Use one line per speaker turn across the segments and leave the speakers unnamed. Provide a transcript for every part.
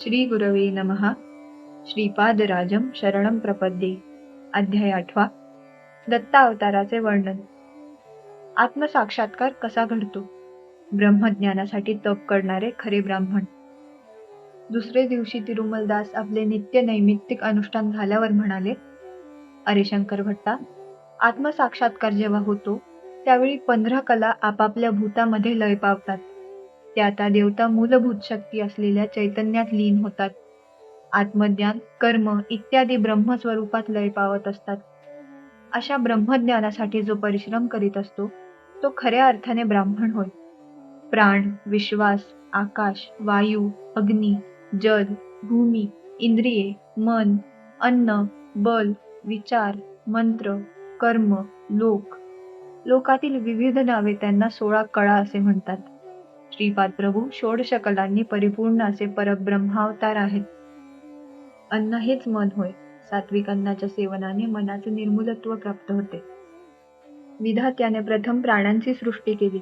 श्री गुरवे नमः. श्रीपादराजम शरणम प्रपद्ये. अध्याय आठवा. दत्ता अवताराचे वर्णन. आत्मसाक्षात्कार कसा घडतो? ब्रह्मज्ञानासाठी तप करणारे खरे ब्राह्मण. दुसरे दिवशी तिरुमलदास आपले नित्य नैमित्तिक अनुष्ठान झाल्यावर म्हणाले अरे शंकर भट्टा आत्मसाक्षात्कार जेव्हा होतो त्यावेळी पंधरा कला आपापल्या भूतामध्ये लय पावतात ते आता देवता मूलभूत शक्ती असलेल्या चैतन्यात लीन होतात. आत्मज्ञान कर्म इत्यादी ब्रह्मस्वरूपात लय पावत असतात. अशा ब्रह्मज्ञानासाठी जो परिश्रम करीत असतो तो खऱ्या अर्थाने ब्राह्मण होय. प्राण विश्वास आकाश वायू अग्नी जल भूमी इंद्रिये मन अन्न बल विचार मंत्र कर्म लोक. लोकातील विविध नावे त्यांना सोळा कळा असे म्हणतात. श्रीपाद प्रभू षोडश कलांनी परिपूर्ण असे परब्रह्मावतार आहेत. अन्न हेच मन होय. सात्विक अन्नाच्या सेवनाने मनाचे निर्मूलत्व प्राप्त होते. विधात्याने प्रथम प्राणांची सृष्टी केली.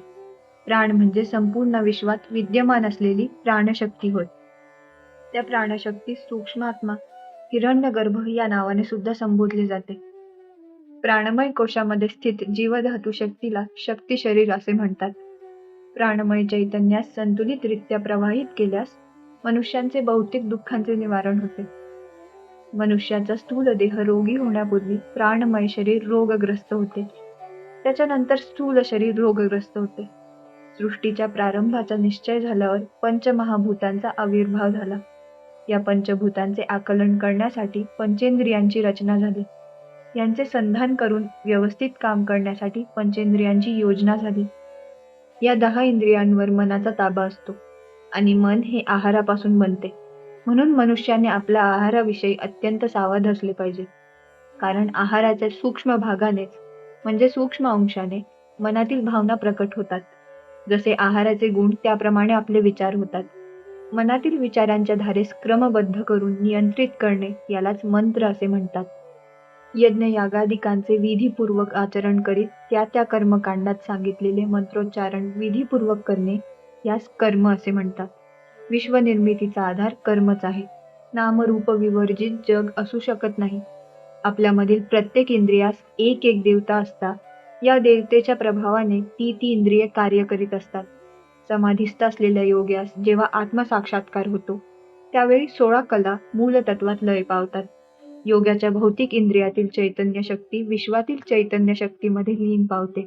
प्राण म्हणजे संपूर्ण विश्वात विद्यमान असलेली प्राणशक्ती होय. त्या प्राणशक्ती सूक्ष्मात्मा हिरण्यगर्भ या नावाने सुद्धा संबोधले जाते. प्राणमय कोशामध्ये स्थित जीवधातू शक्तीला शक्ती शरीर असे म्हणतात. प्राणमय चैतन्यास संतुलितरित्या प्रवाहित केल्यास मनुष्यांचे भौतिक दुःखांचे निवारण होते. मनुष्याचा स्थूल देह रोगी होण्यापूर्वी प्राणमय शरीर रोगग्रस्त होते. त्याच्यानंतर स्थूल शरीर रोगग्रस्त होते. सृष्टीच्या प्रारंभाचा निश्चय झाल्यावर पंचमहाभूतांचा आविर्भाव झाला. या पंचभूतांचे आकलन करण्यासाठी पंचेंद्रियांची रचना झाली. यांचे संधान करून व्यवस्थित काम करण्यासाठी पंचेंद्रियांची योजना झाली. या दहा इंद्रियांवर मनाचा ताबा असतो आणि मन हे आहारापासून बनते. म्हणून मनुष्याने आपल्या आहाराविषयी अत्यंत सावध असले पाहिजे. कारण आहाराच्या सूक्ष्म भागानेच म्हणजे सूक्ष्म अंशाने मनातील भावना प्रकट होतात. जसे आहाराचे गुण त्याप्रमाणे आपले विचार होतात. मनातील विचारांच्या धारेस क्रमबद्ध करून नियंत्रित करणे यालाच मंत्र असे म्हणतात. यज्ञयागादिकांचे विधीपूर्वक आचरण करीत त्या त्या कर्मकांडात सांगितलेले मंत्रोच्चारण विधीपूर्वक करणे यास कर्म असे म्हणतात. विश्वनिर्मितीचा आधार कर्मच आहे. नामरूप विवर्जित जग असू शकत नाही. आपल्यामधील प्रत्येक इंद्रियास एक एक देवता असता. या देवतेच्या प्रभावाने ती ती इंद्रिय कार्य करीत असतात. समाधीस्थ असलेल्या योग्यास जेव्हा आत्मसाक्षात्कार होतो त्यावेळी सोळा कला मूलतत्वात लय पावतात. योगाच्या भौतिक इंद्रियातील चैतन्य शक्ती विश्वातील चैतन्य शक्तीमध्ये लीन पावते.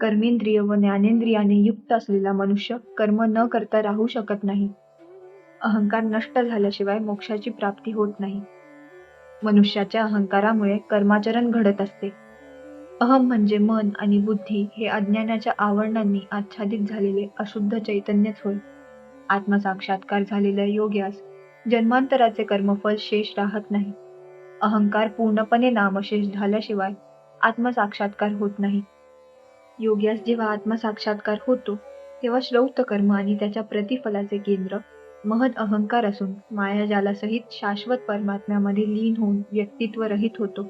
कर्मेंद्रिय व ज्ञानेंद्रियाने युक्त असलेला मनुष्य कर्म न करता राहू शकत नाही. अहंकार नष्ट झाल्याशिवाय मोक्षाची प्राप्ती होत नाही. मनुष्याच्या अहंकारामुळे कर्माचरण घडत असते. अहम म्हणजे मन आणि बुद्धी हे अज्ञानाच्या आवरणांनी आच्छादित झालेले अशुद्ध चैतन्यच होय. आत्मसाक्षात्कार झालेल्या योग्यास जन्मांतराचे कर्मफल शेष राहत नाही. अहंकार पूर्णपणे नामशेष झाल्याशिवाय आत्मसाक्षात्कार होत नाही. योग्यास जेव्हा आत्मसाक्षात्कार होतो तेव्हा श्रौत कर्म आणि त्याच्या प्रतिफलाचे केंद्र महद अहंकार असून मायाजालासहित शाश्वत परमात्म्यामध्ये लीन होऊन व्यक्तित्व रहित होतो.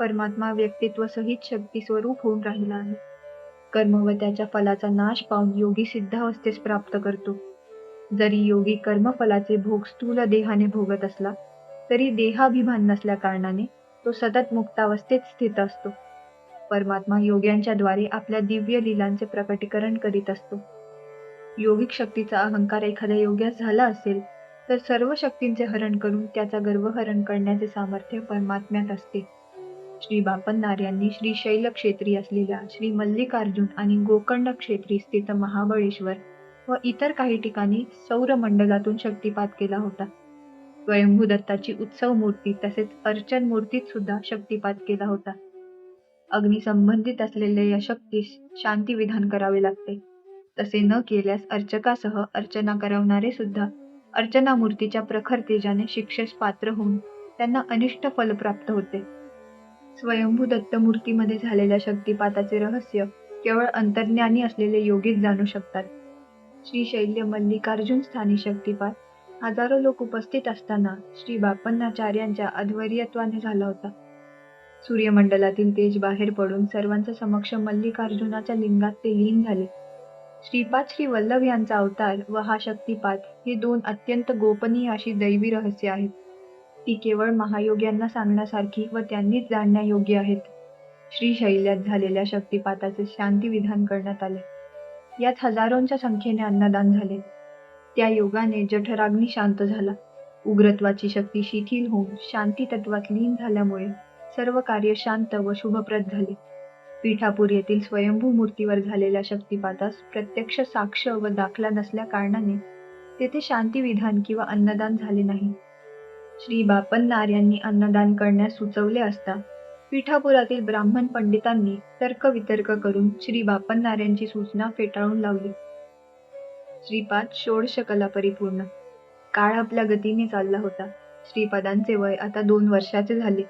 परमात्मा व्यक्तित्व सहित शक्ती स्वरूप होऊन राहिला आहे. कर्म व त्याच्या फलाचा नाश पाहून योगी सिद्धावस्थेस प्राप्त करतो. जरी योगी कर्मफलाचे भोग स्थूल देहाने भोगत असला तरी देहाभिमान नसल्या कारणाने तो सतत मुक्तावस्थेत स्थित असतो. परमात्मा योग्यांच्या द्वारे आपल्या दिव्य लीलांचे प्रकटीकरण करीत असतो. योगिक शक्तीचा अहंकार एखाद्या योग्यास झाला असेल तर सर्व शक्तींचे हरण करून त्याचा गर्वहरण करण्याचे सामर्थ्य परमात्म्यात असते. श्री बापन्नार यांनी श्री शैल क्षेत्री असलेल्या श्री मल्लिकार्जुन आणि गोकर्ण क्षेत्री स्थित महाबळेश्वर व इतर काही ठिकाणी सौर मंडलातून शक्तिपात केला होता. स्वयंभू दत्ताची उत्सव मूर्ती तसेच अर्चन मूर्तीत सुद्धा शक्तिपात केला होता. अग्नी संबंधित असलेल्या या शक्तीस शांती विधान करावे लागते. तसे न केल्यास अर्चकासह अर्चना करवणारे सुद्धा अर्चना मूर्तीच्या प्रखर तेजाने शिक्षेस पात्र होऊन त्यांना अनिष्ट फल प्राप्त होते. स्वयंभू दत्त मूर्तीमध्ये झालेल्या शक्तिपाताचे रहस्य केवळ अंतर्ज्ञानी असलेले योगीच जाणू शकतात. श्री शैल्य मल्लिकार्जुन स्थानी शक्तिपात हजारो लोक उपस्थित असताना श्री बापन्नाचार्यांच्या अध्वर्यत्वाने झाला होता. सूर्यमंडलातील तेज बाहेर पडून सर्वांच्या समक्ष मल्लिकार्जुनाच्या लिंगात ते लीन झाले. श्रीपाद श्री वल्लभ यांचा अवतार व हा शक्तिपात ही दोन अत्यंत गोपनीय अशी दैवी रहस्य आहेत. ती केवळ महायोग्यांना सांगण्यासारखी व त्यांनीच जाणण्यायोग्य आहेत. श्रीशैल्यात झालेल्या शक्तिपाताचे शांती विधान करण्यात आले. यात हजारोंच्या संख्येने अन्नदान झाले. त्या योगाने जठराग्नी शांत झाला. उग्रत्वाची शक्ती शिथिल होऊन शांती तत्वात लीन झाल्यामुळे सर्व कार्य शांत व शुभप्रद झाले. पीठापूर येथील स्वयंभू मूर्तीवर झालेल्या शक्तिपातास प्रत्यक्ष साक्ष व दाखला नसल्या कारणाने तेथे शांती विधान किंवा अन्नदान झाले नाही. श्री बापन्नार यांनी अन्नदान करण्यास सुचवले असता पीठापुरातील ब्राह्मण पंडितांनी तर्कवितर्क करून श्री बापन्नार यांची सूचना फेटाळून लावली. श्रीपाद षोडश कला परिपूर्ण. काळ आपल्या गतीने चालला होता. श्रीपादांचे वय आता दोन वर्षाचे झाले.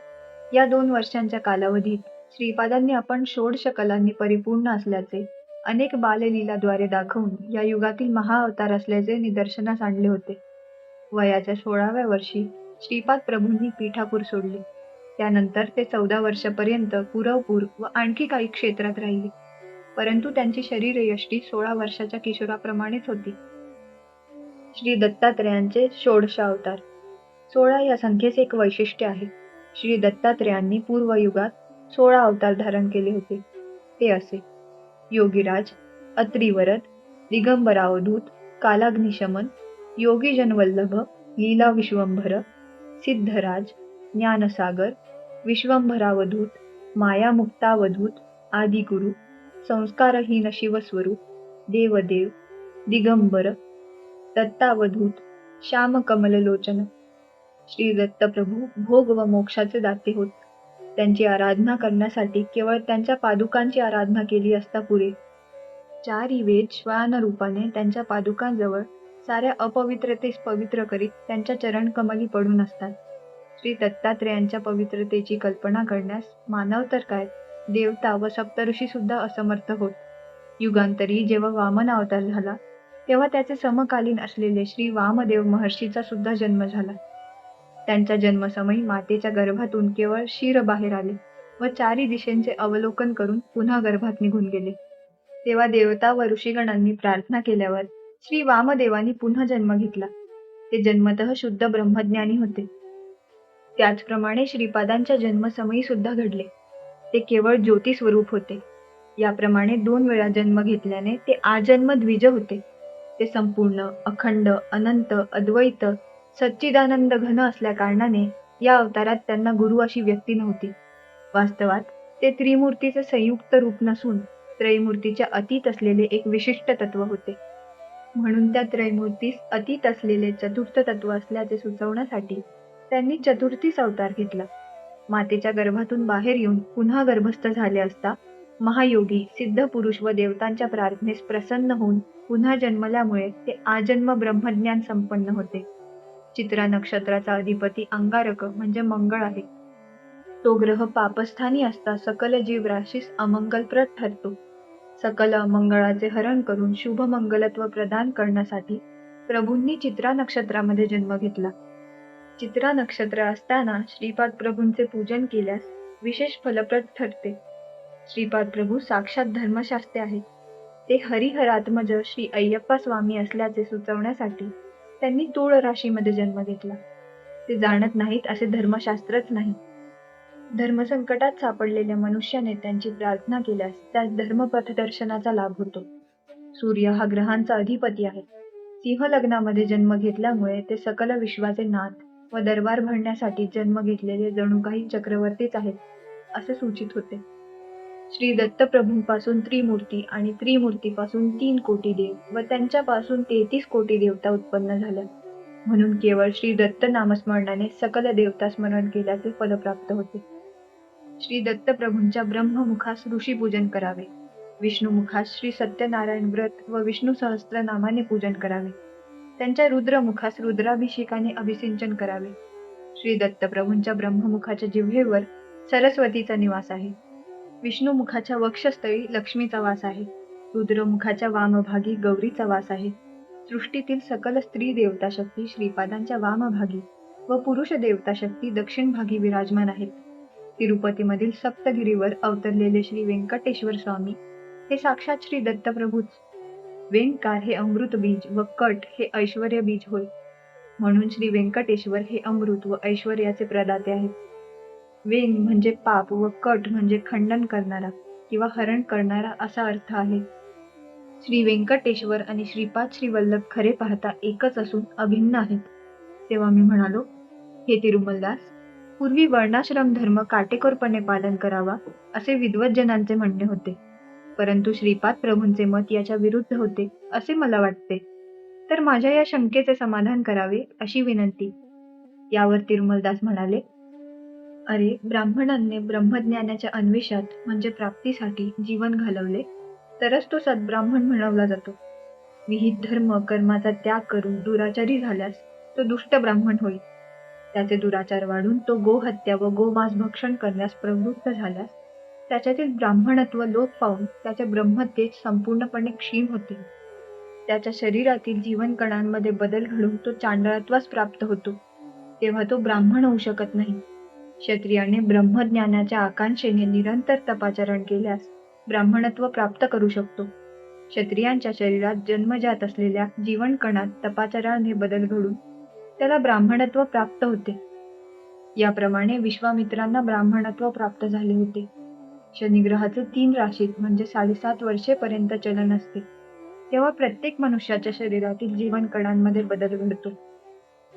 या दोन वर्षांच्या कालावधीत श्रीपादांनी आपण षोडश कलांनी परिपूर्ण असल्याचे अनेक बाललीलाद्वारे दाखवून या युगातील महाअवतार असल्याचे निदर्शनास आणले होते. वयाच्या सोळाव्या वर्षी श्रीपाद प्रभूंनी पीठापूर सोडले. त्यानंतर ते चौदा वर्षापर्यंत पुरवपूर व आणखी काही क्षेत्रात राहिले. परंतु त्यांची शरीरयष्टी सोळा वर्षाच्या किशोराप्रमाणेच होती. श्री दत्तात्रेयांचे षोडश अवतार. सोळा या संख्येचे एक वैशिष्ट्य आहे. श्री दत्तात्रयांनी पूर्वयुगात सोळा अवतार धारण केले होते. ते असे. योगीराज अत्रिवरद दिगंबरावधूत कालाग्निशमन योगी जनवल्लभ लीला विश्वंभर सिद्धराज ज्ञानसागर विश्वंभरावधूत मायामुक्तावधूत आदिगुरु संस्कारहीन शिवस्वरूप देवदेव दिगंबर दत्तावधूत श्यामकमललोचन श्री दत्तप्रभू भोग व मोक्षाचे दाते होत. त्यांची आराधना करण्यासाठी केवळ त्यांच्या पादुकांची आराधना केली असता पुरे. चारी वेद श्वान रूपाने त्यांच्या पादुकांजवळ साऱ्या अपवित्रतेस पवित्र करीत त्यांच्या चरणकमली पडून असतात. श्री दत्तात्रेयांच्या पवित्रतेची कल्पना करण्यास मानव तर काय? देवता व सप्तऋषी सुद्धा असमर्थ होत. युगांतरी जेव्हा वामन अवतार झाला तेव्हा त्याचे समकालीन असलेले श्री वामदेव महर्षीचा सुद्धा जन्म झाला. त्यांच्या जन्मसमयी मातेच्या गर्भातून केवळ शिर बाहेर आले व चारी दिशेंचे अवलोकन करून पुन्हा गर्भात निघून गेले. तेव्हा देवता व ऋषीगणांनी प्रार्थना केल्यावर श्री वामदेवानी पुन्हा जन्म घेतला. ते जन्मतः शुद्ध ब्रह्मज्ञानी होते. त्याचप्रमाणे श्रीपादांच्या जन्मसमयी सुद्धा घडले. ते केवळ ज्योती स्वरूप होते. याप्रमाणे दोन वेळा जन्म घेतल्याने ते आजन्म द्विज होते. ते संपूर्ण अखंड अनंत अद्वैत सच्चिदानंद घन असल्या कारणाने या अवतारात त्यांना गुरु अशी व्यक्ती नव्हती. वास्तवात ते त्रिमूर्तीचे संयुक्त रूप नसून त्रयमूर्तीच्या अतीत असलेले एक विशिष्ट तत्व होते. म्हणून त्या त्रयमूर्तीस अतीत असलेले चतुर्थ तत्व असल्याचे सुचवण्यासाठी त्यांनी चतुर्थीस अवतार घेतला. मातेच्या गर्भातून बाहेर येऊन पुन्हा गर्भस्थ झाले असता महायोगी सिद्ध पुरुष व देवतांच्या प्रार्थनेस प्रसन्न होऊन पुन्हा जन्मल्यामुळे ते आजन्म ब्रह्मज्ञान संपन्न होते. चित्रा नक्षत्राचा अधिपती अंगारक म्हणजे मंगळ आहे. तो ग्रह पापस्थानी असता सकल जीव राशीस अमंगलप्रद ठरतो. सकल अमंगळाचे हरण करून शुभ मंगलत्व प्रदान करण्यासाठी प्रभूंनी चित्रा नक्षत्रामध्ये जन्म घेतला. चित्रा नक्षत्र असताना श्रीपाद प्रभूंचे पूजन केल्यास विशेष फलप्रद ठरते. श्रीपाद प्रभू साक्षात धर्मशास्त्री आहेत. ते हरिहरात्मज श्री अय्यप्पा स्वामी असल्याचे सुचवण्यासाठी त्यांनी तूळ राशीमध्ये जन्म घेतला. ते जाणत नाहीत असे धर्मशास्त्रच नाही. धर्मसंकटात सापडलेल्या मनुष्याने त्यांची प्रार्थना केल्यास त्यास धर्मपथदर्शनाचा लाभ होतो. सूर्य हा ग्रहांचा अधिपती आहे. सिंह लग्नामध्ये जन्म घेतल्यामुळे ते सकल विश्वाचे नाथ व दरबार भरण्यासाठी जन्म घेतलेले जणू काही चक्रवर्तीच आहेत असे सूचित होते. श्री दत्तप्रभूंपासून त्रिमूर्ती आणि त्रिमूर्तीपासून तीन कोटी देव व त्यांच्यापासून तेहतीस कोटी देवता उत्पन्न झाल्या म्हणून केवळ श्री दत्त नामस्मरणाने सकल देवता स्मरण केल्याचे फल प्राप्त होते. श्री दत्तप्रभूंच्या ब्रह्ममुखास ऋषी पूजन करावे. विष्णुमुखास श्री सत्यनारायण व्रत व विष्णू सहस्त्र नामाने पूजन करावे. त्यांच्या रुद्रमुखास रुद्राभिषेकाने अभिसिंचन करावे. श्री दत्तप्रभूंच्या ब्रह्ममुखाच्या जिव्हेवर सरस्वतीचा निवास आहे. विष्णुमुखाच्या वक्षस्थळी लक्ष्मीचा वास आहे. रुद्रमुखाच्या वामभागी गौरीचा वास आहे. सृष्टीतील सकल स्त्री देवता शक्ती श्रीपादांच्या वामभागी व पुरुष देवता शक्ती दक्षिण भागी विराजमान आहेत. तिरुपतीमधील सप्तगिरीवर अवतरलेले श्री व्यंकटेश्वर स्वामी हे साक्षात श्री दत्तप्रभूच वेंकार हे अमृत बीज व कट हे ऐश्वर्य बीज होय. म्हणून श्री व्यंकटेश्वर हे अमृत व ऐश्वर्याचे प्रदाते आहेत. वेंग म्हणजे पाप व कट म्हणजे खंडन करणारा किंवा हरण करणारा असा अर्थ आहे. श्री व्यंकटेश्वर आणि श्रीपाद श्री वल्लभ खरे पाहता एकच असून अभिन्न आहेत. तेव्हा मी म्हणालो हे तिरुमलदास पूर्वी वर्णाश्रम धर्म काटेकोरपणे पालन करावा असे विद्वज्जनांचे म्हणणे होते. परंतु श्रीपाद प्रभूंचे मत याच्या विरुद्ध होते असे मला वाटते. तर माझ्या या शंकेचे समाधान करावे अशी विनंती. यावर तिरुमलदास म्हणाले अरे ब्राह्मणांनी ब्रह्मज्ञानाच्या अन्वेषात म्हणजे प्राप्तीसाठी जीवन घालवले तरच तो सद्ब्राह्मण म्हणवला जातो. विहित धर्म कर्माचा त्याग करून दुराचारी झाल्यास तो दुष्ट ब्राह्मण होईल. त्याचे दुराचार वाढून तो गोहत्या व गोमांस भक्षण करण्यास प्रवृत्त झाल्यास त्याच्यातील ब्राह्मणत्व लोप पाहून त्याचे ब्रह्मतेज संपूर्णपणे क्षीण होते. त्याच्या शरीरातील जीवन कणांमध्ये बदल घडून तो चांडळत्वास प्राप्त होतो. तेव्हा तो ब्राह्मण होऊ शकत नाही. क्षत्रियाने ब्रह्मज्ञानाच्या आकांक्षेने निरंतर तपाचरण केल्यास ब्राह्मणत्व प्राप्त करू शकतो. क्षत्रियांच्या शरीरात जन्मजात असलेल्या जीवन कणात बदल घडून त्याला ब्राह्मणत्व प्राप्त होते. याप्रमाणे विश्वामित्रांना ब्राह्मणत्व प्राप्त झाले होते. शनिग्रहाचे तीन राशीत म्हणजे साडेसात वर्षेपर्यंत चलन असते. तेव्हा प्रत्येक मनुष्याच्या शरीरातील जीवन कणांमध्ये बदल घडतो.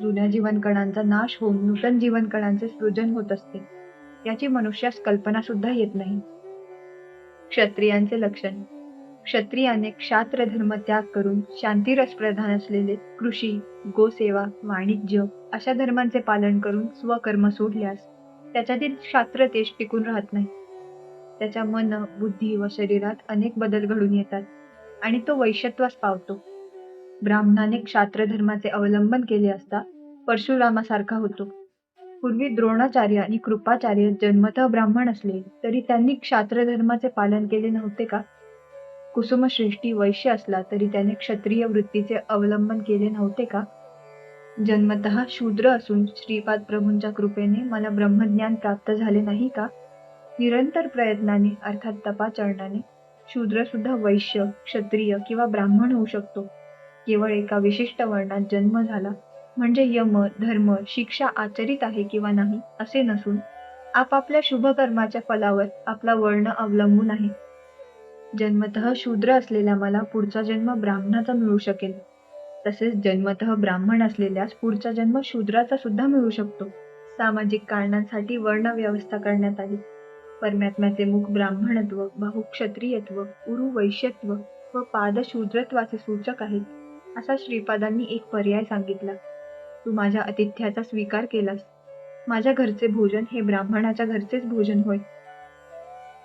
जुन्या जीवन कणांचा नाश होऊन नूतन जीवन कणांचे सृजन होत असते. याची मनुष्यास कल्पना सुद्धा येत नाही. क्षत्रियांचे लक्षण. क्षत्रियाने क्षात्र धर्म त्याग करून शांतीरस प्रधान असलेले कृषी गोसेवा वाणिज्य अशा धर्मांचे पालन करून स्वकर्म सोडल्यास त्याच्यातील शास्त्र तेज टिकून राहत नाही. त्याच्या मन बुद्धी व शरीरात अनेक बदल घडून येतात आणि तो वैश्यत्वास पावतो. ब्राह्मणाने क्षात्र धर्माचे अवलंबन केले असता परशुरामासारखा होतो. पूर्वी द्रोणाचार्य आणि कृपाचार्य जन्मतः ब्राह्मण असले तरी त्यांनी क्षात्र धर्माचे पालन केले नव्हते का? कुसुमश्रेष्ठी वैश्य असला तरी त्याने क्षत्रिय वृत्तीचे अवलंबन केले नव्हते का? जन्मतः शूद्र असून श्रीपाद प्रभूंच्या कृपेने मला ब्रह्मज्ञान प्राप्त झाले नाही का? निरंतर प्रयत्नाने अर्थात तपाचरणाने शूद्र सुद्धा वैश्य क्षत्रिय किंवा ब्राह्मण होऊ शकतो. केवळ एका विशिष्ट वर्णात जन्म झाला म्हणजे यम धर्म शिक्षा आचरित आहे किंवा नाही असे नसून आपापल्या शुभकर्माच्या फलावर आपला वर्ण अवलंबून आहे. जन्मतः शूद्र असलेल्या मला पुढचा जन्म ब्राह्मणाचा मिळू शकेल. तसेच जन्मतः ब्राह्मण असलेल्यास पुढचा जन्म शूद्राचा सुद्धा मिळू शकतो. सामाजिक कारणांसाठी वर्ण व्यवस्था करण्यात आली. परमात्म्याचे मुख ब्राह्मणत्व बहु क्षत्रियत्व उरु वैश्यत्व व पादशूद्रत्वाचे सूचक आहेत असा श्रीपादांनी एक पर्याय सांगितला. तू माझ्या आतिथ्याचा स्वीकार केलास. माझ्या घरचे भोजन हे ब्राह्मणाच्या घरचेच भोजन होय.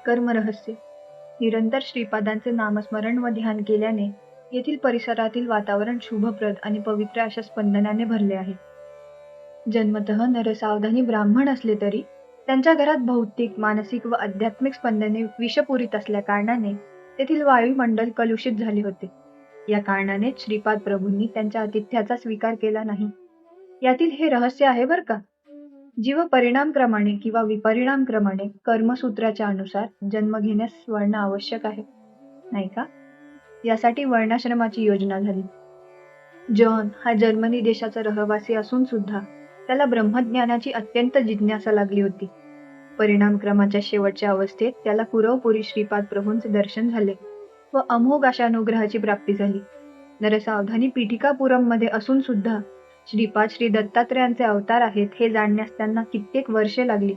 कर्मरहस्य निरंतर श्रीपादांचे नामस्मरण व ध्यान केल्याने येथील परिसरातील वातावरण शुभप्रद आणि पवित्र अशा स्पंदनाने भरले आहे. जन्मतः नरसावधानी ब्राह्मण असले तरी त्यांच्या घरात भौतिक मानसिक व आध्यात्मिक स्पंदने विषपुरीत असल्या कारणाने तेथील वायुमंडल कलुषित झाले होते. या कारणाने श्रीपाद प्रभूंनी त्यांच्या आतिथ्याचा स्वीकार केला नाही. यातील हे रहस्य आहे बर का? जीव परिणामक्रमाने किंवा विपरिणामक्रमाने कर्मसूत्राच्या अनुसार जन्म घेण्यास वर्ण आवश्यक आहे. नाही का? यासाठी वर्णाश्रमाची योजना झाली. जॉन हा जर्मनी देशाचा रहिवासी असून सुद्धा त्याला ब्रह्मज्ञानाची अत्यंत जिज्ञासा लागली होती. परिणामक्रमाच्या शेवटच्या अवस्थेत त्याला पुरवपुरी श्रीपाद प्रभूंचे दर्शन झाले व अमोघ अशा अनुग्रहाची प्राप्ती झाली. नरसावधानी पीठिकापुरममध्ये असून सुद्धा श्रीपाद श्री दत्तात्रयांचे अवतार आहेत हे जाणण्यास त्यांना कित्येक वर्षे लागली.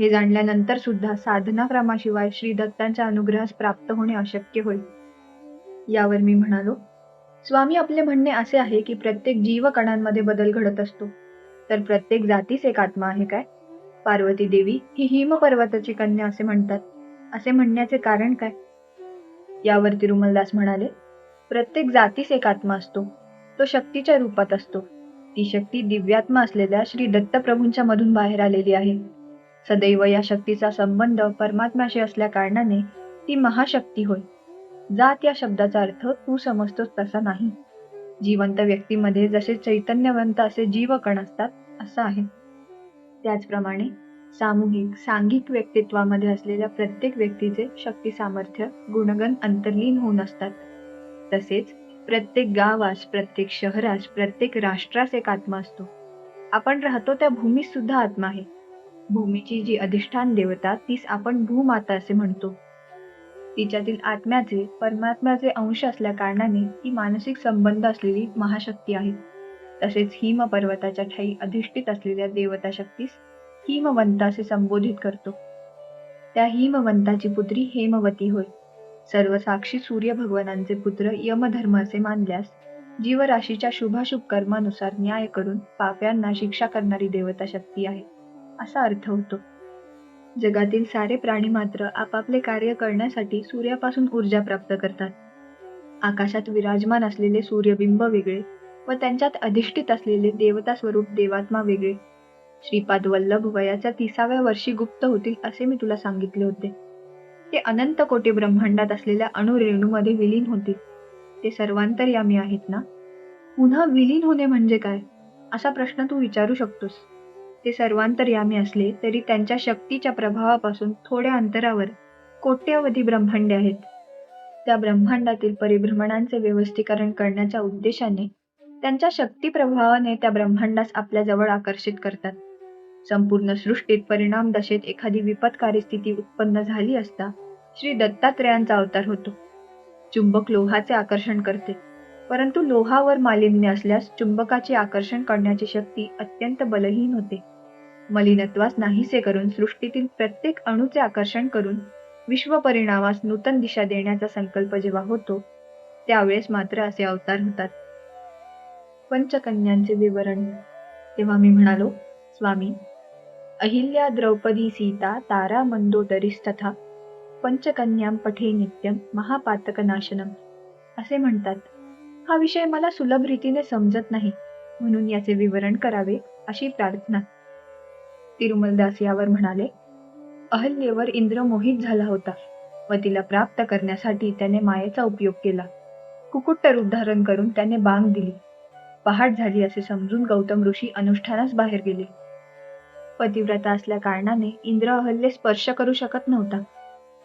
हे जाणल्यानंतर सुद्धा साधनाक्रमाशिवाय श्री दत्तांच्या अनुग्रहास प्राप्त होणे अशक्य होईल. यावर मी म्हणालो स्वामी आपले म्हणणे असे आहे की प्रत्येक जीवकणांमध्ये बदल घडत असतो. तर प्रत्येक जातीस एक आत्मा आहे काय? पार्वती देवी ही हिम पर्वताची कन्या असे म्हणतात. असे म्हणण्याचे कारण काय? यावर तिरुमलदास म्हणाले प्रत्येक जातीस एक आत्मा असतो. तो शक्तीच्या रूपात असतो. ती शक्ती दिव्यात्मा असलेल्या श्री दत्तप्रभूंच्या मधून बाहेर आलेली आहे. सदैव या शक्तीचा संबंध परमात्म्याशी असल्या कारणाने ती महाशक्ती होय. जात या शब्दाचा अर्थ तू समजतोस तसा नाही. जिवंत व्यक्तीमध्ये जसे चैतन्यवंत असे जीवकण असतात असं आहे. त्याचप्रमाणे सामूहिक सांघिक व्यक्तित्वामध्ये असलेल्या प्रत्येक व्यक्तीचे शक्ती सामर्थ्य गुणगण अंतर्लीन होऊन असतात. तसेच प्रत्येक गावास प्रत्येक शहरास प्रत्येक राष्ट्रास एक आत्मा असतो. आपण राहतो त्या भूमीत सुद्धा आत्मा आहे. भूमीची जी अधिष्ठान देवता तीस आपण भूमाता असे म्हणतो. तिच्यातील आत्म्याचे परमात्म्याचे अंश असल्या कारणाने ती मानसिक संबंध असलेली महाशक्ती आहे. तसेच हिम पर्वताच्या ठाई अधिष्ठित असलेल्या देवता शक्तीस हिमवंत असे संबोधित करतो. त्या हिमवंताची पुत्री हेमवती होय. सर्व साक्षी सूर्य भगवानांचे पुत्र यमधर्म असे मानल्यास जीवराशीच्या शुभाशुभ कर्मानुसार न्याय करून पाप्यांना शिक्षा करणारी देवता शक्ती आहे असा अर्थ होतो. जगातील सारे प्राणी मात्र आपापले कार्य करण्यासाठी सूर्यापासून ऊर्जा प्राप्त करतात. आकाशात विराजमान असलेले सूर्यबिंब वेगळे व त्यांच्यात अधिष्ठित असलेले देवता स्वरूप देवात्मा वेगळे. श्रीपाद वल्लभ वयाच्या तिसाव्या वर्षी गुप्त होतील असे मी तुला सांगितले होते. ते अनंत कोटी ब्रह्मांडात असलेल्या अणुरेणूमध्ये विलीन होतील. ते सर्वांतर्यामी आहेत ना? पुन्हा विलीन होणे म्हणजे काय? असा प्रश्न तू विचारू शकतोस. ते सर्वांतर्यामी असले तरी त्यांच्या शक्तीच्या प्रभावापासून थोड्या अंतरावर कोट्यावधी ब्रह्मांडे आहेत. त्या ब्रह्मांडातील परिभ्रमणांचे व्यवस्थीकरण करण्याच्या उद्देशाने त्यांच्या शक्ती प्रभावाने त्या ब्रह्मांडास आपल्या जवळ आकर्षित करतात. संपूर्ण सृष्टीत परिणाम दशेत एखादी विपत्कारी स्थिती उत्पन्न झाली असता श्री दत्तात्रेयांचा अवतार होतो. चुंबक लोहाचे आकर्षण करते. परंतु लोहावर मालिन्य असल्यास चुंबकाचे आकर्षण करण्याची शक्ती अत्यंत बलहीन होते. मलिनत्वास नाहीसे करून सृष्टीतील प्रत्येक अणूचे आकर्षण करून विश्व परिणामास नूतन दिशा देण्याचा संकल्प जेव्हा होतो त्यावेळेस मात्र असे अवतार होतात. पंचकन्यांचे विवरण. तेव्हा मी म्हणालो स्वामी अहिल्या द्रौपदी सीता तारा मंदोदरीस्तथा पंचकन्यां पठे नित्यम महापातक नाशनम असे म्हणतात. हा विषय मला सुलभ रीतीने समजत नाही म्हणून याचे विवरण करावे अशी प्रार्थना तिरुमलदास यावर म्हणाले अहल्येवर इंद्र मोहित झाला होता व तिला प्राप्त करण्यासाठी त्याने मायेचा उपयोग केला. कुकुट रूप धारण करून त्याने बांग दिली. पहाट झाली असे समजून गौतम ऋषी अनुष्ठानास बाहेर गेले. पतिव्रता असल्या कारणाने इंद्र अहल्ये स्पर्श करू शकत नव्हता.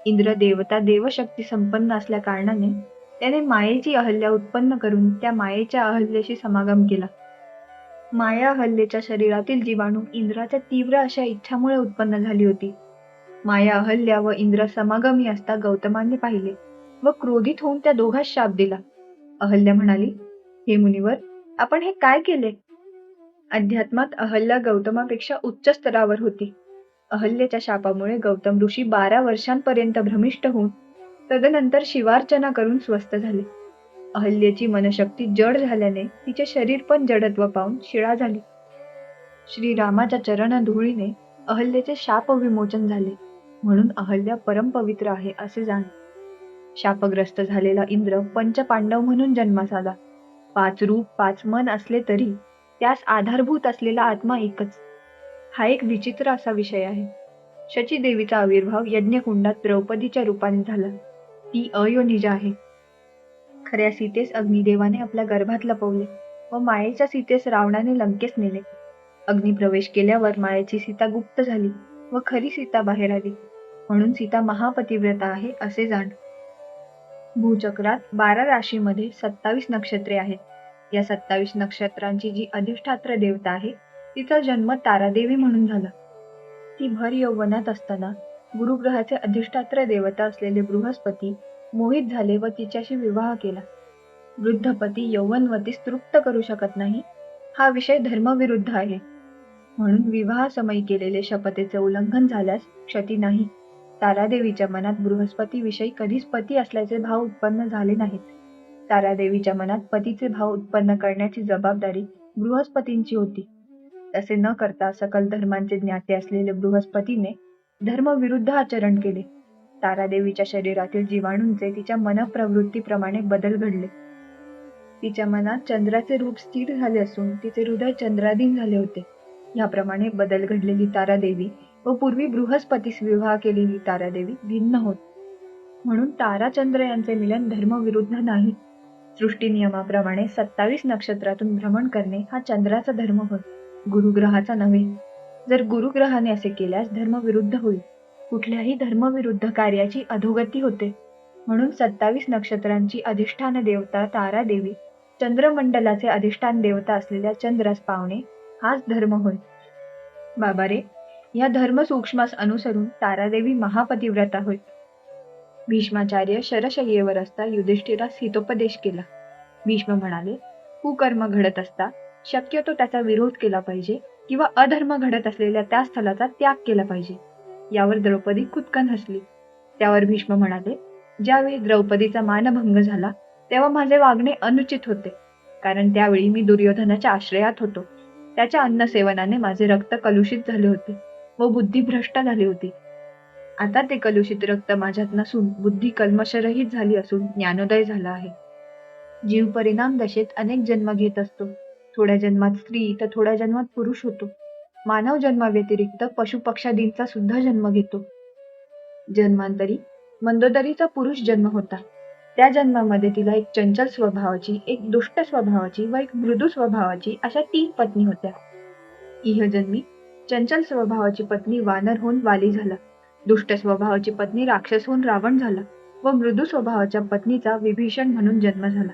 इंद्र देवता देवशक्ती संपन्न असल्या कारणाने त्याने मायेची अहल्या उत्पन्न करून त्या मायेच्या अहल्येशी समागम केला. माया अहल्येच्या शरीरातील जीवाणू इंद्राच्या तीव्र अशा इच्छामुळे उत्पन्न झाली होती. माया अहल्या व इंद्र समागमी असता गौतमाने पाहिले व क्रोधित होऊन त्या दोघांस शाप दिला. अहल्या म्हणाली हे मुनिवर आपण हे काय केले? अध्यात्मात अहल्या गौतमापेक्षा उच्च स्तरावर होती. अहल्येच्या शापामुळे गौतम ऋषी बारा वर्षांपर्यंत भ्रमिष्ट होऊन तदनंतर शिवार्चना करून स्वस्थ झाले. अहल्येची मनशक्ती जड झाल्याने तिचे शरीर पण जडत्व पाहून शिळा झाली. श्रीरामाच्या चरण धुळीने अहल्येचे शाप विमोचन झाले म्हणून अहल्या परमपवित्र आहे असे जाण. शापग्रस्त झालेला इंद्र पंचपांडव म्हणून जन्मास आला पाच रूप पाच मन असले तरी त्यास आधारभूत असलेला आत्मा एकच. हा एक विचित्र असा विषय आहे. शची देवीचा आविर्भाव यज्ञकुंडात द्रौपदीच्या रूपाने झाला. ती अयोनिजा आहे. खऱ्या सीतेस अग्निदेवाने आपल्या गर्भात लपवले व मायेच्या सीतेस रावणाने लंकेस नेले. अग्निप्रवेश केल्यावर मायेची सीता गुप्त झाली व खरी सीता बाहेर आली. म्हणून सीता महापतिव्रता आहे असे जाण. भूचक्रात बारा राशीमध्ये सत्तावीस नक्षत्रे आहेत. या सत्तावीस नक्षत्रांची जी अधिष्ठात्र देवता आहे तिचा जन्म तारादेवी म्हणून झाला. ती भर यौवनात असताना गुरुग्रहाचे अधिष्ठात्र देवता असलेले बृहस्पती मोहित झाले व तिच्याशी विवाह केला. वृद्धपती यौवनवतीस तृप्त करू शकत नाही. हा विषय धर्मविरुद्ध आहे. म्हणून विवाहासमयी केलेले शपथेचे उल्लंघन झाल्यास क्षती नाही. तारादेवीच्या मनात बृहस्पतीविषयी कधीच पती असल्याचे भाव उत्पन्न झाले नाहीत. तारादेवीच्या मनात पतीचे भाव उत्पन्न करण्याची जबाबदारी बृहस्पतींची होती. तसे न करता सकल धर्मांचे ज्ञाते असलेले बृहस्पतीने धर्मविरुद्ध आचरण केले. तारादेवीच्या शरीरातील जीवाणूंचे तिच्या मनप्रवृत्तीप्रमाणे बदल घडले. तिच्या मनात चंद्राचे रूप स्थिर झाले असून तिचे हृदय चंद्राधीन झाले होते. याप्रमाणे बदल घडलेली तारादेवी व पूर्वी बृहस्पतीस विवाह केलेली तारादेवी भिन्न होत. म्हणून ताराचंद्र यांचे मिलन धर्मविरुद्ध नाही. सृष्टी नियमाप्रमाणे सत्तावीस नक्षत्रातून भ्रमण करणे हा चंद्राचा धर्म होय. गुरुग्रहाचा नव्हे. जर गुरुग्रहाने असे केल्यास धर्मविरुद्ध होईल. कुठल्याही धर्मविरुद्ध कार्याची अधोगती होते. म्हणून सत्तावीस नक्षत्रांची अधिष्ठान देवता तारा देवी चंद्रमंडलाचे अधिष्ठान देवता असलेल्या चंद्रास पावणे हाच धर्म होय. बाबा रे या धर्म सूक्ष्मास अनुसरून तारादेवी महापतिव्रता होय. भीष्माचार्य शरशय्येवर असता युधिष्ठिरास हितोपदेश केला. भीष्म म्हणाले कुकर्म घडत असता शक्यतो त्याचा विरोध केला पाहिजे किंवा अधर्म घडत असलेल्या त्या स्थलाचा त्याग केला पाहिजे. यावर द्रौपदी कुतकन हसली. त्यावर भीष्म म्हणाले ज्यावेळी द्रौपदीचा मानभंग झाला तेव्हा माझे वागणे अनुचित होते. कारण त्यावेळी मी दुर्योधनाच्या आश्रयात होतो. त्याच्या अन्नसेवनाने माझे रक्त कलुषित झाले होते व बुद्धी भ्रष्ट झाली होती. आता ते कलुषित रक्त माझ्यात नसून बुद्धी कल्मशरहित झाली असून ज्ञानोदय झाला आहे. जीव परिणाम दशेत अनेक जन्म घेत असतो. थोड्या जन्मात स्त्री तर थोड्या जन्मात पुरुष होतो. मानव जन्माव्यतिरिक्त पशुपक्षादींचा सुद्धा जन्म घेतो. जन्मांतरी मंदोदरीचा पुरुष जन्म होता. त्या जन्मामध्ये तिला एक चंचल स्वभावाची एक दुष्ट स्वभावाची व एक मृदू स्वभावाची अशा तीन पत्नी होत्या. इहजन्मी चंचल स्वभावाची पत्नी वानर होऊन वाली झाला. दुष्ट स्वभावाची पत्नी राक्षस होऊन रावण झाला व मृदू स्वभावाच्या पत्नीचा विभीषण म्हणून जन्म झाला.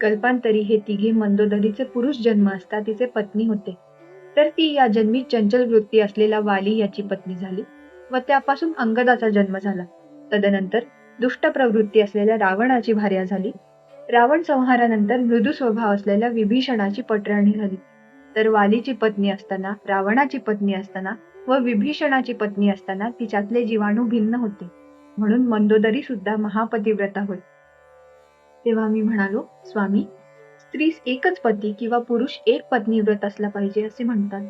कल्पांतरी हे तिघे मंदोदरीचे पुरुष जन्म असता तिचे पत्नी होते. तर ती या जन्मी चंचल वृत्ती असलेला वाली याची पत्नी झाली व त्यापासून अंगदाचा जन्म झाला. तदनंतर दुष्ट प्रवृत्ती असलेल्या रावणाची भार्या झाली. रावण संहारानंतर मृदू स्वभाव असलेल्या विभीषणाची पटराणी झाली. तर वालीची पत्नी असताना रावणाची पत्नी असताना व विभीषणाची पत्नी असताना तिच्यातले जीवाणू भिन्न होते. म्हणून मंदोदरी सुद्धा महापतिव्रता होय. तेव्हा मी म्हणालो स्वामी स्त्रीस एकच पती किंवा पुरुष एक पत्नी व्रत असला पाहिजे असे म्हणतात.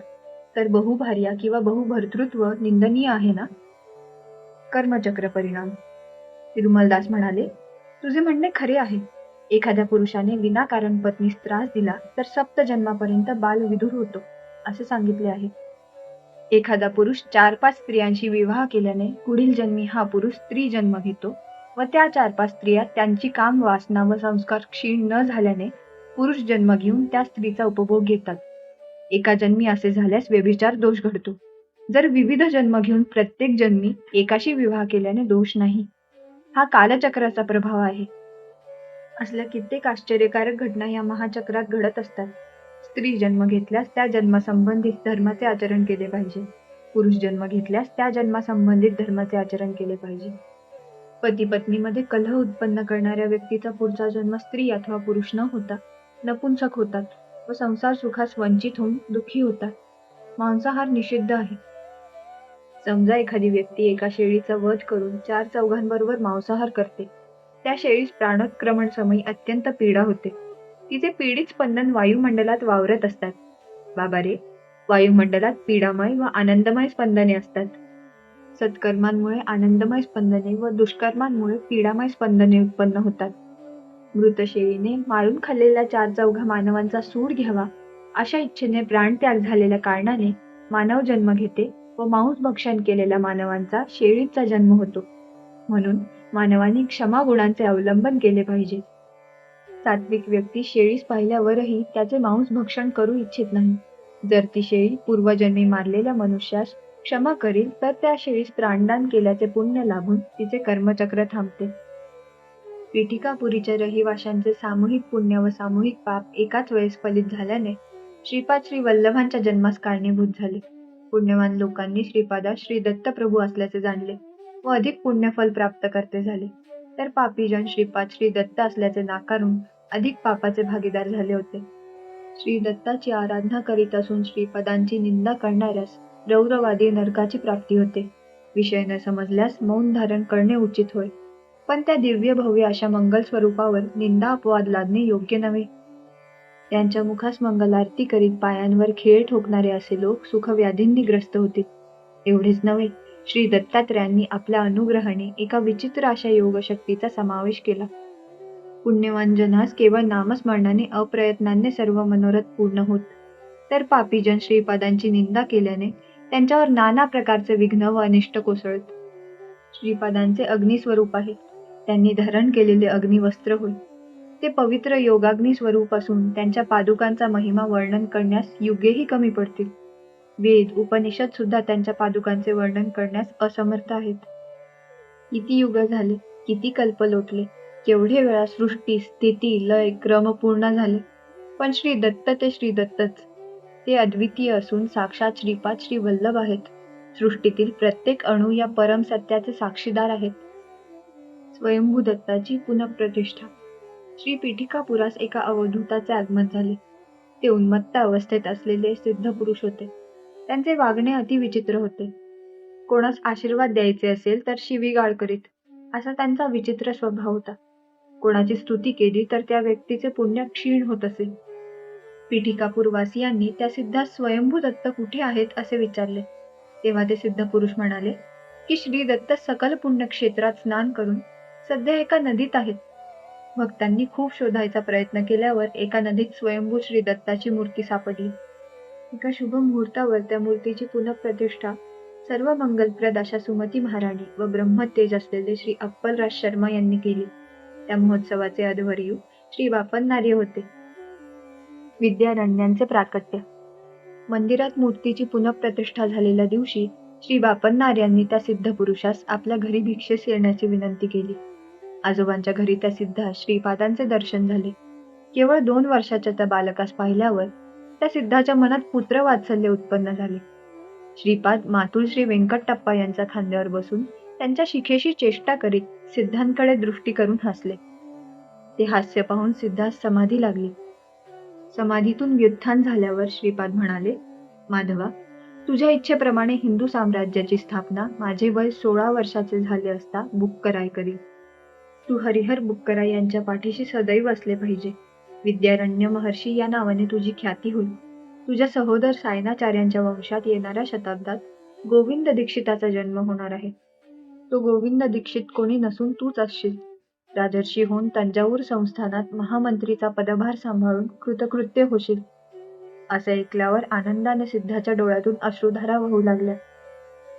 तर बहुभार्या किंवा बहुभर्तृत्व निंदनीय आहे ना? कर्मचक्र परिणाम. तिरुमलदास म्हणाले तुझे म्हणणे खरे आहे. एखाद्या पुरुषाने विनाकारण पत्नीस त्रास दिला तर सप्त जन्मापर्यंत बालविधूर होतो असे सांगितले आहे. एखादा पुरुष चार पाच स्त्रियांशी विवाह केल्याने पुढील जन्मी हा पुरुष स्त्री जन्म घेतो व त्या चार पाच स्त्रिया त्यांची काम वासना व संस्कार क्षीण न झाल्याने पुरुष जन्म घेऊन त्या स्त्रीचा उपभोग घेतात. एका जन्मी असे झाल्यास व्यभिचार दोष घडतो. जर विविध जन्म घेऊन प्रत्येक जन्मी एकाशी विवाह केल्याने दोष नाही हा कालचक्राचा प्रभाव आहे. असल्या कित्येक आश्चर्यकारक घटना या महाचक्रात घडत असतात. स्त्री जन्म घेतल्यास त्या जन्मासंबंधित धर्माचे आचरण केले पाहिजे. पुरुष जन्म घेतल्यास त्या जन्मासंबंधित धर्माचे आचरण केले पाहिजे. पती पत्नीमध्ये कलह उत्पन्न करणाऱ्या व्यक्तीचा पुढचा जन्म स्त्री अथवा पुरुष न होता. नपुंसक होतात व संसार सुखास वंचित होऊन दुःखी होतात. मांसाहार निषिद्ध आहे. समजा एखादी व्यक्ती एका शेळीचा वध करून चार चौघांबरोबर मांसाहार करते. त्या शेळीस प्राणोत्क्रमण समयी अत्यंत पीडा होते. तिचे पीडित स्पंदन वायुमंडलात वावरत असतात. बाबा रे वायुमंडलात पीडामय व आनंदमय स्पंदने असतात. सत्कर्मांमुळे आनंदमय स्पंदने व दुष्कर्मांमुळे पीडामय स्पंदने उत्पन्न होतात. मृत शेळीने मारून खाल्लेल्या चार चौघा मानवांचा सूड घ्यावा अशा इच्छेने प्राणत्याग झालेल्या कारणाने मानव जन्म घेते व मांस भक्षण केलेल्या मानवांचा शेळीचा जन्म होतो. म्हणून मानवाने क्षमा गुणांचे अवलंबन केले पाहिजे. सात्विक व्यक्ती शेळीस पाहिल्यावरही त्याचे मांस भक्षण करू इच्छित नाही. जर ती शेळी पूर्वजन्मी मारलेल्या मनुष्यास क्षमा करील तर त्या शेळीस प्राणदान केल्याचे पुण्य लाभून तिचे कर्मचक्र थांबते. पीठिकापुरीच्या रहिवाशांचे सामूहिक पुण्य व सामूहिक पाप एकाच वेळेस फलित झाल्याने श्रीपाद श्री वल्लभांच्या जन्मास कारणीभूत झाले. पुण्यवान लोकांनी श्रीपादास श्री दत्तप्रभू असल्याचे जाणले व अधिक पुण्यफल प्राप्त करते झाले. तर पापीजन श्रीपाद श्री दत्त असल्याचे नाकारून अधिक पापाचे भागीदार झाले होते. श्री दत्ताची आराधना करीत असून श्रीपदांची निंदा करणाऱ्यास रौरवादी नरकाची प्राप्ती होते. विषय न समजल्यास मौन धारण करणे उचित होय. पण त्या दिव्य भव्य अशा मंगल स्वरूपावर निंदा अपवाद लादणे योग्य नव्हे. त्यांच्या मुखास मंगलारती करीत पायांवर खेळ ठोकणारे असे लोक सुखव्याधींनी ग्रस्त होते एवढेच नव्हे श्री दत्तात्रयांनी आपल्या अनुग्रहाने एका विचित्र अशा योगशक्तीचा समावेश केला. पुण्यवान जनास केवळ नामस्मरणाने अप्रयत्नाने सर्व मनोरथ पूर्ण होत. तर पापीजन श्रीपादांची निंदा केल्याने त्यांच्यावर नाना प्रकारचे विघ्न व अनिष्ट कोसळत. श्रीपादांचे अग्निस्वरूप आहे. त्यांनी धारण केलेले अग्निवस्त्र होय. ते पवित्र योगाग्नी स्वरूप असून त्यांच्या पादुकांचा महिमा वर्णन करण्यास युगेही कमी पडतील. वेद उपनिषद सुद्धा त्यांच्या पादुकांचे वर्णन करण्यास असमर्थ आहेत. किती युग झाले किती कल्प लोटले केवढे वेळा सृष्टी स्थिती लय क्रम पूर्ण झाले. पण श्री दत्त ते श्री दत्तच. ते अद्वितीय असून साक्षात श्रीपाद श्री वल्लभ आहेत. सृष्टीतील प्रत्येक अणू या परम सत्याचे साक्षीदार आहेत. स्वयंभू दत्ताची पुनःप्रतिष्ठा. श्री पीठिकापुरास एका अवधूताचे आगमन झाले. ते उन्मत्त अवस्थेत असलेले सिद्ध पुरुष होते. त्यांचे वागणे अतिविचित्र होते. कोणास आशीर्वाद द्यायचे असेल तर शिवीगाळ करीत असा त्यांचा विचित्र स्वभाव होता. कोणाची स्तुती केली तर त्या व्यक्तीचे पुण्य क्षीण होत असे. पीठिकापूरवासियांनी त्या सिद्धास स्वयंभू दत्त कुठे आहेत असे विचारले. तेव्हा ते सिद्ध पुरुष म्हणाले की श्री दत्त सकल पुण्यक्षेत्रात स्नान करून सध्या एका नदीत आहेत. भक्तांनी खूप शोधायचा प्रयत्न केल्यावर एका नदीत स्वयंभू श्री दत्ताची मूर्ती सापडली. एका शुभ मुहूर्तावर त्या मूर्तीची पुनःप्रतिष्ठा सर्व मंगलप्रद अशा सुमती महाराणी व ब्रह्मतेज असलेले श्री अप्पलराज शर्मा यांनी केली. त्या महोत्सवाचे अध्वर्यू श्री बापन नार्य होते. विद्यारण्यांचे प्राकट्य. मंदिरात मूर्तीची पुनःप्रतिष्ठा झालेल्या दिवशी श्री बापन नार्यांनी त्या सिद्ध पुरुषास आपल्या घरी भिक्षेस येण्याची विनंती केली. आजोबांच्या घरी त्या सिद्धा श्रीपादांचे दर्शन झाले. केवळ दोन वर्षाच्या त्या बालकास पाहिल्यावर त्या सिद्धाच्या मनात पुत्र वात्सल्य उत्पन्न झाले. श्रीपाद मातुल श्री व्यंकटप्पा यांच्या खांद्यावर बसून त्यांच्या शिखेशी चेष्टा करीत सिद्धांकडे दृष्टी करून हसले. ते हास्य पाहून सिद्धास समाधी लागली. समाधीतून व्युत्थान झाल्यावर श्रीपाद म्हणाले माधवा तुझ्या इच्छेप्रमाणे हिंदू साम्राज्याची स्थापना माझे वय सोळा वर्षाचे झाले असता बुक कराय करी तू हरिहर बुक्करा यांच्या पाठीशी सदैव असले पाहिजे. विद्यारण्य महर्षी या नावाने तुझी ख्याती होईल. तुझ्या सहोदर सायनाचार्यांच्या वंशात येणाऱ्या शताब्दात गोविंद दीक्षिताचा जन्म होणार आहे. तो गोविंद दीक्षित कोणी नसून तूच असशील. राजर्षी होऊन तंजावूर संस्थानात महामंत्रीचा पदभार सांभाळून कृतकृत्य होशील. असे ऐकल्यावर आनंदाने सिद्धाच्या डोळ्यातून अश्रुधारा वाहू लागल्या.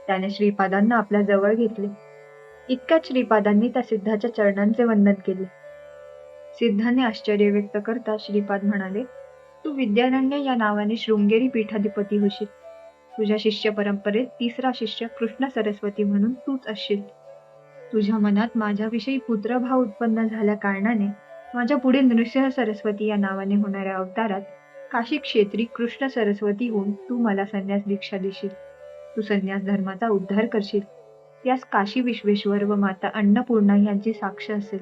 त्याने श्रीपादांना आपल्या जवळ घेतले. इतक्यात श्रीपादांनी त्या सिद्धाच्या चरणांचे वंदन केले. सिद्धाने आश्चर्य व्यक्त करता श्रीपाद म्हणाले तू विद्यारण्य या नावाने शृंगेरी पीठाधिपती होशील. तुझ्या शिष्य परंपरेत तिसरा शिष्य कृष्ण सरस्वती म्हणून तूच असशील. तुझ्या मनात माझ्याविषयी पुत्रभाव उत्पन्न झाल्या कारणाने माझ्या पुढे नृसिंह सरस्वती या नावाने होणाऱ्या अवतारात काशी क्षेत्री कृष्ण सरस्वती होऊन तू मला संन्यास दीक्षा देशील. तू संन्यास धर्माचा उद्धार करशील. यास काशी विश्वेश्वर व माता अन्नपूर्णा यांची साक्ष असेल.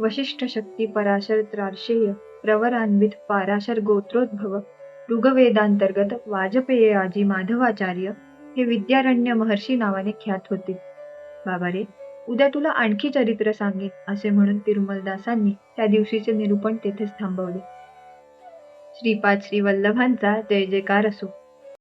वशिष्ठ शक्ती पराशर त्रार्षेय प्रवरान्वित पाराशर गोत्रोद्भव ऋग्वेदांतर्गत वाजपेय आजी माधवाचार्य हे विद्यारण्य महर्षी नावाने ख्यात होते. बाबा रे उद्या तुला आणखी चरित्र सांगेन असे म्हणून तिरुमलदासांनी त्या दिवशीचे निरूपण तेथेच थांबवले. श्रीपाद श्री वल्लभांचा जय जयकार असो.